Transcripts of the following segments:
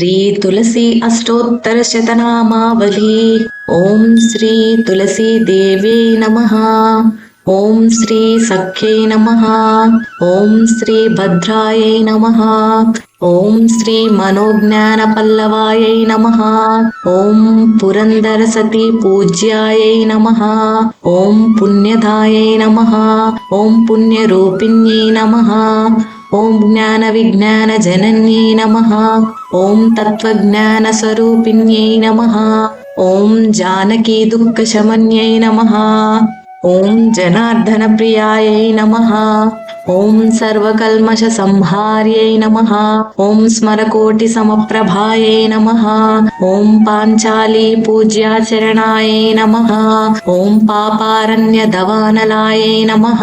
శ్రీ తులసి అష్టోత్తర శతనామావళి. ఓం శ్రీ తులసి దేవే నమ. ఓం శ్రీ సఖ్యై నమ. ఓం శ్రీ భద్రాయై నమ. ఓం శ్రీ మనోజ్ఞాన పల్లవాయై నమ. ఓం పురందర సతీ పూజ్యాయై నమ. ఓం పుణ్యదాయై నమ. ఓం పుణ్యరూపిణ్యై నమ. ఓం జ్ఞాన విజ్ఞాన జనన్యై నమ. ఓం తత్వజ్ఞాన స్వరూపిణ్యై నమ. ఓం జానకీ దుఃఖ శమన్యై నమ. ఓం జనార్దన ప్రియాయై నమ. ॐ सर्वकल्मषसंहार्यै नमः। ॐ स्मरकोटिसमप्रभायै नमः। ॐ पाञ्चाली पाञ्चालीपूज्याचरणाय नमः। ॐ पापारण्यदवानलायै नमः।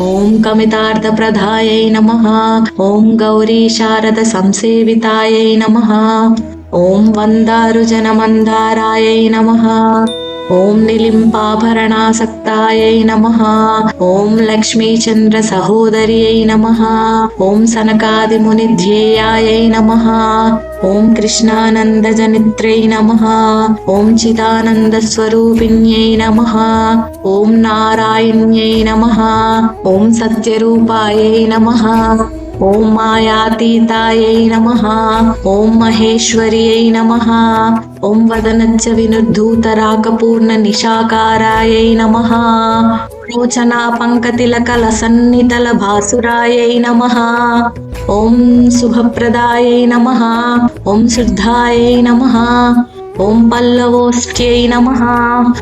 ॐ कमितार्थप्रधायै नमः। ॐ गौरीशारद संसेवितायै नमः। ॐ वन्दारुजनमन्दारायै नमः। ఓం వందారుజనమందారాయై నమ. ఓం నిలింపాభరణాసక్తాయై నమ ఓం లక్ష్మీచంద్ర సహోదర్యై నమ. ఓం సనకాదిమునిధ్యేయాయై నమ. ఓం కృష్ణానందజనిత్రై నమ. ఓం చిదానందస్వరూపిణ్యై నమ. ఓం నారాయణ్యై నమ. ఓం సత్యరూపాయై నమ. ఓం మాయాతీతాయై నమ. ఓం మహేశ్వర్యై నమ. ఓం వదనచ్చ వినుద్ధూతరాకపూర్ణ నిషాకారాయై నమ. లోచనా పంకతిలకల సన్నితల భాసురాయై నమ. ఓం శుభప్రదాయై నమ. ఓం శుద్ధాయై నమ. ఓం పల్లవోష్ట్యై నమ.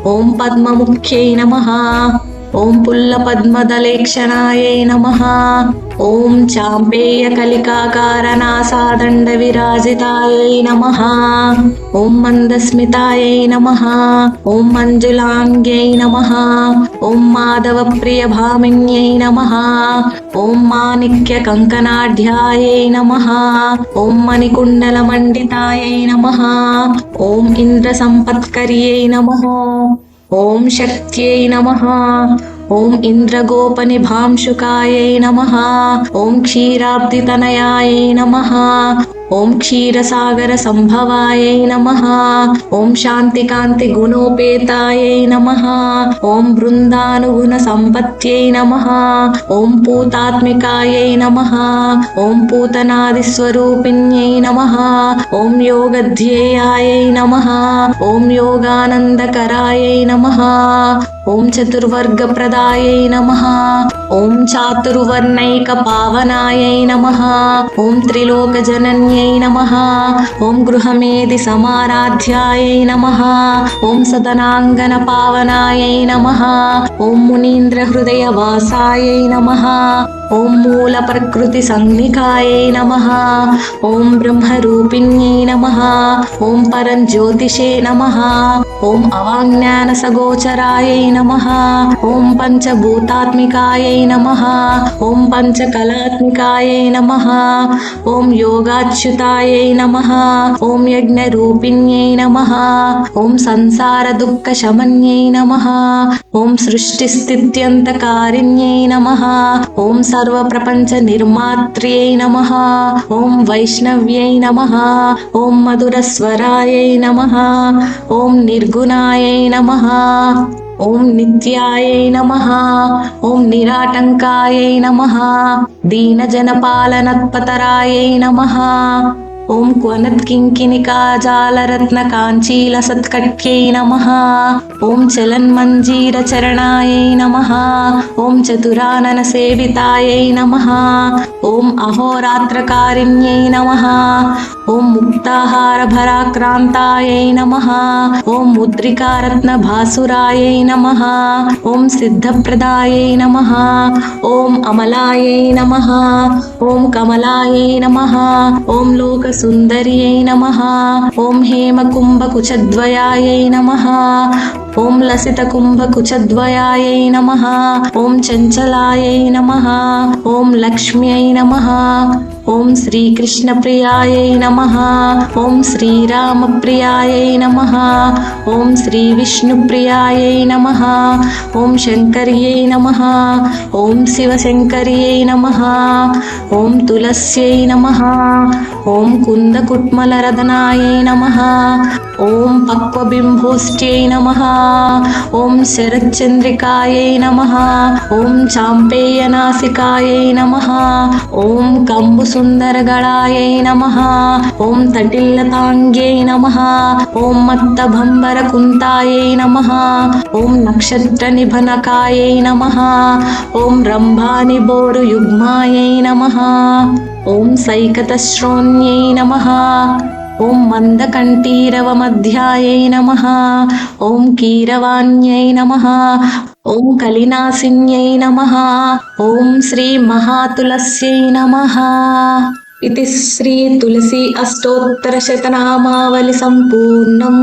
ఓం పద్మముఖ్యై నమ. ఓం పుల్ల పద్మదలేక్షణాయై నమ. ఓం చాంపేయ కలికాకారనాసాదండ విరాజితాయై నమ. ఓం మందస్మితాయై నమ. ఓం మంజులాంగ్యై నమ. ఓం మాధవ ప్రియ భామిన్యై నమ. ఓం మాణిక్య కంకణాఢ్యాయై నమ. ఓం మణికుండల మండితాయై నమ. ఓం ఇంద్ర సంపత్కర్యై నమ. ॐ शक्त्यै नमः। ॐ इन्द्रगोपनिभांशुकायै नमः। ॐ क्षीराब्दितनयायै नमः। ఓం క్షీరసాగర సంభవాయ నమ. ఓం శాంతికాంతి గుణోపేతాయ నమ. ఓం బృందానుగుణ సంపత్యై నమ. ఓం పూతాత్మికాయ నమ. ఓం పూతనాది స్వరూపిణ్యై నమ. ఓం యోగధ్యేయాయ నమ. ఓం యోగానందకరాయ నమ. ఓం చతుర్వర్గ ప్రదాయ నమ. ఓం చాతుర్వర్ణైక పావనాయ నమ. ఓం త్రిలోకజనన్యై నమ ఓం గృహమేది సమారాధ్యాయై నమ ఓం సదనాంగన పావనాయై నమ ఓం మునీంద్ర హృదయ వాసాయై నమ ఓం మూల ప్రకృతి సంజ్ఞికాయై నమ ఓం బ్రహ్మరూపిణ్యై నమ ఓం పరంజ్యోతిషే నమ ఓం అవాజ్ఞాన సగోచరాయై నమ ఓం పంచభూతాత్మికాయై నమ ఓం పంచకళాత్మికాయై నమ. ఓం యోగాచ్యుతాయై నమ యజ్ఞరూపిణ్యై నమ. ఓం సంసార దుఃఖ శమన్యై నమ. ఓం సృష్టి స్థిత్యంతకారిణ్యై నమ. ఓం సర్వ ప్రపంచ నిర్మాత్ర్యై నమ. ఓం వైష్ణవ్యై నమ. ఓం మధురస్వరాయై నమ. ఓం నిర్గుణాయై నమ. ఓం నిత్యాయ నమ ఓం నిరాటంకాయ నమ దీనజనపాలనత్పతరాయ నమ. ఓం క్వనత్కింకిణికాజాలరత్న కాంచీల సత్కట్యై నమ ఓం చలన్మంజీర చరణాయై నమ ఓం చతురానన సేవితాయై నమ ఓం అహోరాత్రకారిణ్యై నమ ఓం ముక్తాహార భరాక్రాంతాయై నమ ఓం ముద్రికారత్న సుందర్యై నమ. ఓం సిద్ధప్రదాయై నమ. ఓం లసిత కుంభకుచద్వయాయై నమ ఓం చంచలాయై నమ ఓం లక్ష్మ్యై నమ ఓం శ్రీకృష్ణ ప్రియాయై నమ ఓం శ్రీరామ ప్రియాయై నమ ఓం శ్రీ విష్ణు ప్రియాయై నమ ఓం శంకర్యై నమ ఓం శివశంకర్యై నమ ఓం తులస్యై నమ ఓం కుందకుట్మలరదనాయై నమ ఓం పక్వబింభోష్ట్యై నమ ఓం శరచంద్రికాయ నమ. ఓం చాంపేయ నాసికాయ నమ. ఓం కంబు సుందర సుందరగళాయై నమ. ఓం తటిల్ల తటిల్లతాంగ్యై నమ. ఓం మత్త భంబర కుంతాయ నమ. ఓం నక్షత్ర నిభనకాయ నమ. ఓం రంభాని బోరు యుగ్మాయ నమ. ఓం సైకత శ్రోణ్యై నమ. ఓం మందకంఠీరవ మందకంఠీరవమధ్యాయై నమ. ఓం కీరవాణ్యై నమ. ఓం కలినాశిన్యై నమ. ఓం శ్రీ మహాతులస్యై నమ. ఇది శ్రీ తులసి అష్టోత్తర శతనామావళి సంపూర్ణం.